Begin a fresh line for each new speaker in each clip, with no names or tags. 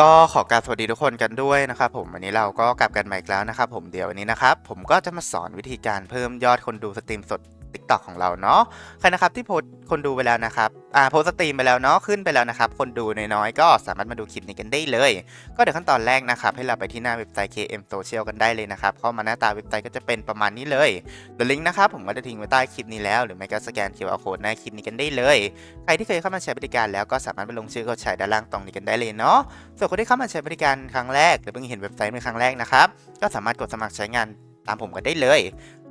ก็ขอกราบสวัสดีทุกคนกันด้วยนะครับผมวันนี้เราก็กลับกันใหม่อีกแล้วนะครับผมเดี๋ยววันนี้นะครับผมก็จะมาสอนวิธีการเพิ่มยอดคนดูสตรีมสด TikTok ของเราเนาะใครนะครับที่โพสคนดูไปแล้วนะครับอ่าโพสต์สตรีมไปแล้วเนาะขึ้นไปแล้วนะครับ คนดูน้อยๆก็สามารถมาดูคลิปนี้กันได้เลย ก็เดี๋ยวขั้นตอนแรกนะครับให้เราไปที่หน้าเว็บไซต์ KM Social กันได้เลยนะครับเข้ามาหน้าตาเว็บไซต์ก็จะเป็นประมาณนี้เลยเดี๋ยวลิงก์นะครับผมก็จะทิ้งไว้ใต้คลิปนี้แล้วหรือไม่ก็สแกน QR Code หน้าคลิปนี้กันได้เลย ใครที่เคยเข้ามาใช้บริการแล้วก็สามารถไปลงชื่อเข้าใช้ด้านล่างตรงนี้กันได้เลยเนาะส่วนคนที่เข้ามาใช้บริการครั้งแรก หรือเพิ่งเห็นเว็บไซต์เป็นครั้งแรกนะครับก็สามารถกดสมัครใช้งานตามผมกันได้เลย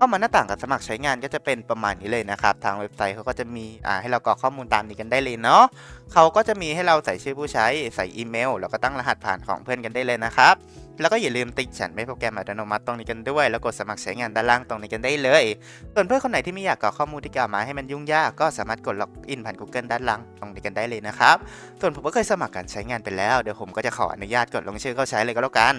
เข้ามาหน้าต่างกับสมัครใช้งานก็จะเป็นประมาณนี้เลยนะครับ ทางเว็บไซต์เขาก็จะมีอ่าให้เรากรอกข้อมูลตามนี้กันได้เลยเนาะเขาก็จะมีให้เราใส่ชื่อผู้ใช้ใส่อีเมล แล้วก็ตั้งรหัสผ่านของเพื่อนกันได้เลยนะครับแล้วก็อย่าลืมติ๊กฉันไม่โปรแกรมอัตโนมัติตรงนี้กันด้วย แล้วกดสมัครใช้งานด้านล่างตรงนี้กันได้เลย ส่วนเพื่อนคนไหนที่ไม่อยากกรอกข้อมูลที่กล่าวมาให้มันยุ่งยากก็สามารถกดล็อกอินผ่าน Google ด้านล่างตรงนี้กันได้เลยนะครับ ส่วนผมก็เคยสมัครการใช้งานไปแล้ว เดี๋ยวผมก็จะขออนุญาตกดลงชื่อเข้าใช้เลยก็แล้วกัน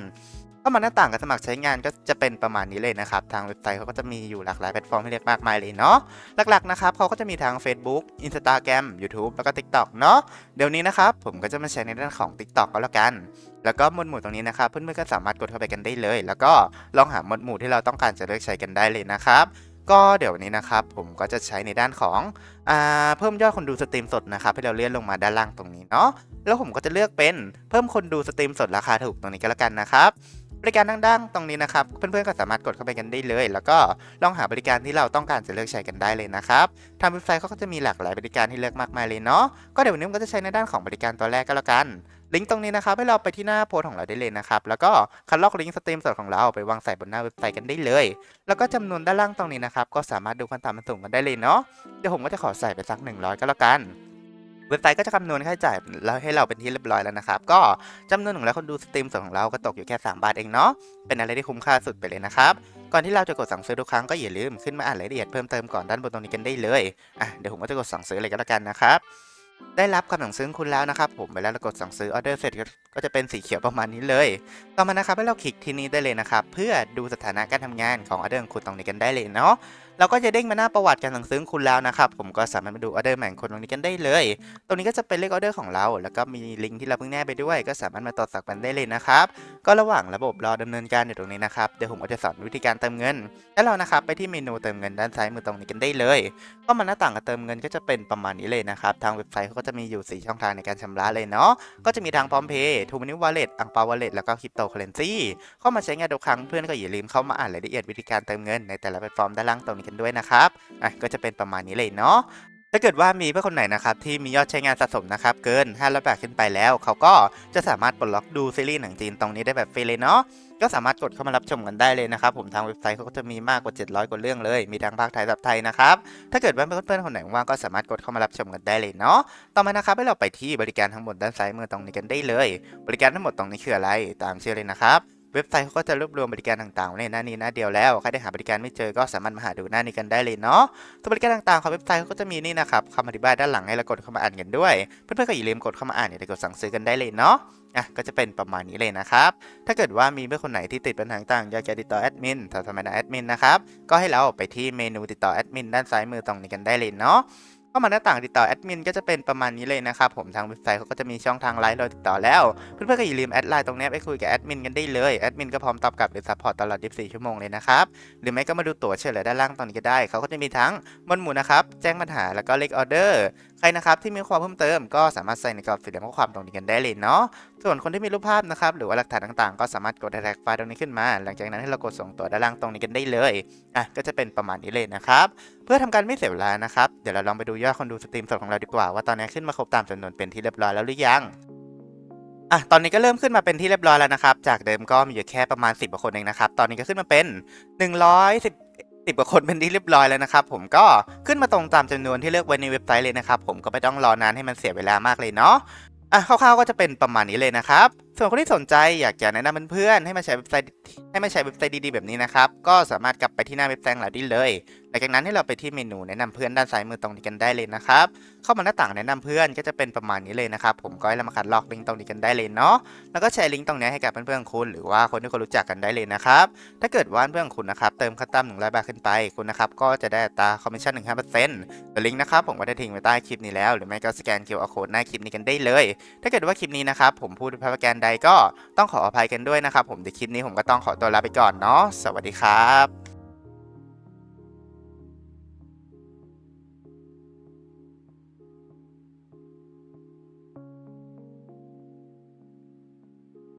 เข้ามาหน้าต่างการสมัครใช้งานก็จะเป็นประมาณนี้เลยนะครับ ทางเว็บไซต์เขาก็จะมีอยู่หลากหลายแพลตฟอร์มให้เลือกมากมายเลยเนาะหลักๆนะครับเขาก็จะมีทาง Facebook Instagram YouTube แล้วก็ TikTok เนาะเดี๋ยวนี้นะครับผมก็จะมาใช้ในด้านของ TikTok ก็แล้วกัน แล้วก็หมวดหมู่ตรงนี้นะครับเพื่อนๆก็สามารถกดเข้าไปกันได้เลย แล้วก็ลองหาหมวดหมู่ที่เราต้องการจะเลือกใช้กันได้เลยนะครับก็เดี๋ยววันนี้นะครับผมก็จะใช้ในด้านของอ่าเพิ่มยอดคนดูสตรีมสดนะครับให้เราเลื่อนลงมาด้านล่างตรงนี้เนาะแล้วผมก็จะเลือกเป็นเพิ่มคนดูสตรีมสดราคาถูกตรงนี้ก็แล้วกันนะครับ บริการดังๆ ตรงนี้นะครับ เพื่อนๆก็สามารถกดเข้าไปกันได้เลย แล้วก็ลองหาบริการที่เราต้องการจะเลือกใช้กันได้เลยนะครับทางเว็บไซต์เขาก็จะมีหลากหลายบริการให้เลือกมากมายเลยเนาะก็เดี๋ยววันนี้ผมก็จะใช้ในด้านของบริการตัวแรกก็แล้วกันลิงก์ตรงนี้นะครับให้เราไปที่หน้าโพสของเราได้เลยนะครับ แล้วก็คัดลอกลิงก์สตรีมสดของเราไปวางใส่บนหน้าเว็บไซต์กันได้เลย แล้วก็จำนวนด้านล่างตรงนี้นะครับ ก็สามารถดูความต่ำมันสูงกันได้เลยเนาะเดี๋ยวผมก็จะขอใส่ไปสัก 100 ก็แล้วกัน เว็บไซต์ก็จะคำนวณค่าใช้จ่ายแล้วให้เราเป็นที่เรียบร้อยแล้วนะครับ ก็จำนวนของเราคนดูสตรีมสดของเราก็ตกอยู่แค่ 3 บาทเองเนาะ เป็นอะไรที่คุ้มค่าสุดไปเลยนะครับ ก่อนที่เราจะกดสั่งซื้อทุกครั้งก็อย่าลืมขึ้นมาอ่านรายละเอียดเพิ่มเติมก่อนด้านบนตรงนี้กันได้เลย อะเดี๋ยวผมก็จะกดสั่งซื้อเลยก็แล้วกันนะครับ ได้รับคำสั่งซื้อคุณแล้วนะครับ ผมไปแล้วเรากดสั่งซื้อออเดอร์เสร็จก็จะเป็นสีเขียวประมาณนี้เลยต่อมานะครับให้เราคลิกที่นี้ได้เลยนะครับ เพื่อดูสถานะการทำงานของออเดอร์ของคุณตรงนี้กันได้เลยเนาะเราก็จะเด้งมาหน้าประวัติการสั่งซื้อคุณแล้วนะครับ ผมก็สามารถมาดูออเดอร์ใหม่งคนตรงนี้กันได้เลย ตรงนี้ก็จะเป็นเลขออเดอร์ของเรา แล้วก็มีลิงก์ที่เราเพิ่งแนบไปด้วย ก็สามารถมาตรวจสอบกันได้เลยนะครับ ก็ระหว่างระบบรอดำเนินการอยู่ตรงนี้นะครับ เดี๋ยวผมก็จะสอนวิธีการเติมเงิน แล้วเรานะครับไปที่เมนูเติมเงินด้านซ้ายมือตรงนี้กันได้เลย ก็มาหน้าต่างการเติมเงินก็จะเป็นประมาณนี้เลยนะครับ ทางเว็บไซต์เขาก็จะมีอยู่ 4 ช่องทางในการชำระเลยเนาะ ก็จะมีทางพร้อมเพย์ทูมินิวอลเล็ตอังเปาวอลเล็ตแล้วก็คริปโตเคอเรนซีเข้ามาใช้งานทุกครั้งเพื่อนก็อย่าลืมเข้ามาอ่านรายละเอียดวิธีการเติมเงินในแต่ละแพลตฟอร์มด้านล่างตรงนี้กันด้วยนะครับอะก็จะเป็นประมาณนี้เลยเนาะถ้าเกิดว่ามีเพื่อนคนไหนนะครับที่มียอดใช้งานสะสมนะครับเกิน500บาทขึ้นไปแล้ว เขาก็จะสามารถปลดล็อกดูซีรีส์หนังจีนตรงนี้ได้แบบฟรีเลยเนาะ ก็สามารถกดเข้ามารับชมกันได้เลยนะครับผมทางเว็บไซต์เขาก็จะมีมากกว่า 700 กว่าเรื่องเลย มีทั้งภาคไทยสับไทยนะครับถ้าเกิดว่าเพื่อนๆคนไหนว่างก็สามารถกดเข้ามารับชมกันได้เลยเนาะต่อมานะครับให้เราไปที่บริการทั้งหมดด้านซ้ายมือตรงนี้กันได้เลย บริการทั้งหมดตรงนี้คืออะไรตามชื่อเลยนะครับ เว็บไซต์เขาก็จะรวบรวมบริการต่างๆในหน้านี้หน้าเดียวแล้วใครได้หาบริการไม่เจอก็สามารถมาหาดูหน้านี้กันได้เลยเนาะส่วนบริการต่างๆของเว็บไซต์เขาก็จะมีนี่นะครับคำอธิบายด้านหลังให้เรากดเข้ามาอ่านกันด้วย เพื่อนๆก็อย่าลืมกดเข้ามาอ่านอย่าลืมกดสั่งซื้อกันได้เลยเนาะอะก็จะเป็นประมาณนี้เลยนะครับ ถ้าเกิดว่ามีเพื่อนคนไหนที่ติดปัญหาต่างๆอยากจะติดต่อแอดมินสามารถแอดมินนะครับ ก็ให้เราไปที่เมนูติดต่อแอดมินด้านซ้ายมือตรงนี้กันได้เลยเนาะ เข้ามาหน้าต่างติดต่อแอดมินก็จะเป็นประมาณนี้เลยนะครับผมทางเว็บไซต์เขาก็จะมีช่องทางไลน์เราติดต่อแล้ว เพื่อนๆก็อย่าลืมแอดไลน์ตรงนี้ไปคุยกับแอดมินกันได้เลยแอดมินก็พร้อมตอบกลับหรือซัพพอร์ตตลอด 24 ชั่วโมงเลยนะครับหรือไม่ก็มาดูตั๋วเฉลยด้านล่างตรงนี้ก็ได้เขาก็จะมีทั้งมวดหมู่นะครับแจ้งปัญหาแล้วก็เลขออเดอร์ใครนะครับที่มีความเพิ่มเติมก็สามารถใส่ในกรอบสี่เหลี่ยมข้อความตรงนี้กันได้เลยเนาะส่วนคนที่มีรูปภาพนะครับหรือว่าหลักฐานต่างๆ ก็สามารถกดแท็กไฟล์ตรงนี้ขึ้นมา หลังจากนั้นให้เรากดส่งตัวด้านล่างตรงนี้กันได้เลยอะก็จะเป็นประมาณนี้เลยนะครับเพื่อทำการไม่เสียเวลานะครับ เดี๋ยวเราลองไปดูยอดคนดูสตรีมสดของเราดีกว่าว่าตอนนี้ขึ้นมาครบตามจำนวนเป็นที่เรียบร้อยแล้วหรือยังอะตอนนี้ก็เริ่มขึ้นมาเป็นที่เรียบร้อยแล้วนะครับ จากเดิมก็มีอยู่แค่ประมาณ 10กว่าคนเองนะครับ ตอนนี้ก็ขึ้นมาเป็น 110 10กว่าคนเป็นที่เรียบร้อยแล้วนะครับผมก็ขึ้นมาตรงตามจำนวนที่เลือกไว้ในเว็บไซต์เลยนะครับผมก็ไม่ต้องรอนานให้มันเสียเวลามากเลยเนาะอะคร่าวๆก็จะเป็นประมาณนี้เลยนะครับส่วนคนที่สนใจอยากจะแนะนำเพื่อนๆให้มาใช้เว็บไซต์ให้มาใช้เว็บไซต์ดีๆแบบนี้นะครับ ก็สามารถกลับไปที่หน้าเว็บไซต์ของเราได้เลยหลังจากนั้นให้เราไปที่เมนูแนะนำเพื่อนด้านซ้ายมือตรงนี้กันได้เลยนะครับ เข้ามาหน้าต่างแนะนำเพื่อนก็จะเป็นประมาณนี้เลยนะครับ ผมก็ให้เรามาคัดลอกลิงก์ตรงนี้กันได้เลยเนาะ แล้วก็แชร์ลิงก์ตรงนี้ให้กับเพื่อนๆของคุณ หรือว่าคนที่คุณรู้จักกันได้เลยนะครับ ถ้าเกิดว่าเพื่อนของคุณนะครับเติมขั้นต่ำหนึ่งร้อยบาทขึ้นไปคุณนะครับก็จะได้ตาคอมมิชชั่นหนึ่งห้าเปอร์เซ็นต์ลิงก์นะครับผมก็ได้ทิ้งไว้ใต้คลิปนี้แล้ว หรือไม่ก็สแกน QR code หน้าคลิปนี้กันได้เลย ถ้าเกิดว่าคลิปนี้นะครับผมพูดผิดพลาดประการใดก็ต้องขออภัยกันด้วยนะครับผมในคลิปนี้ผมก็ต้องขอตัวลาไปก่อนเนาะสวัสดีครับ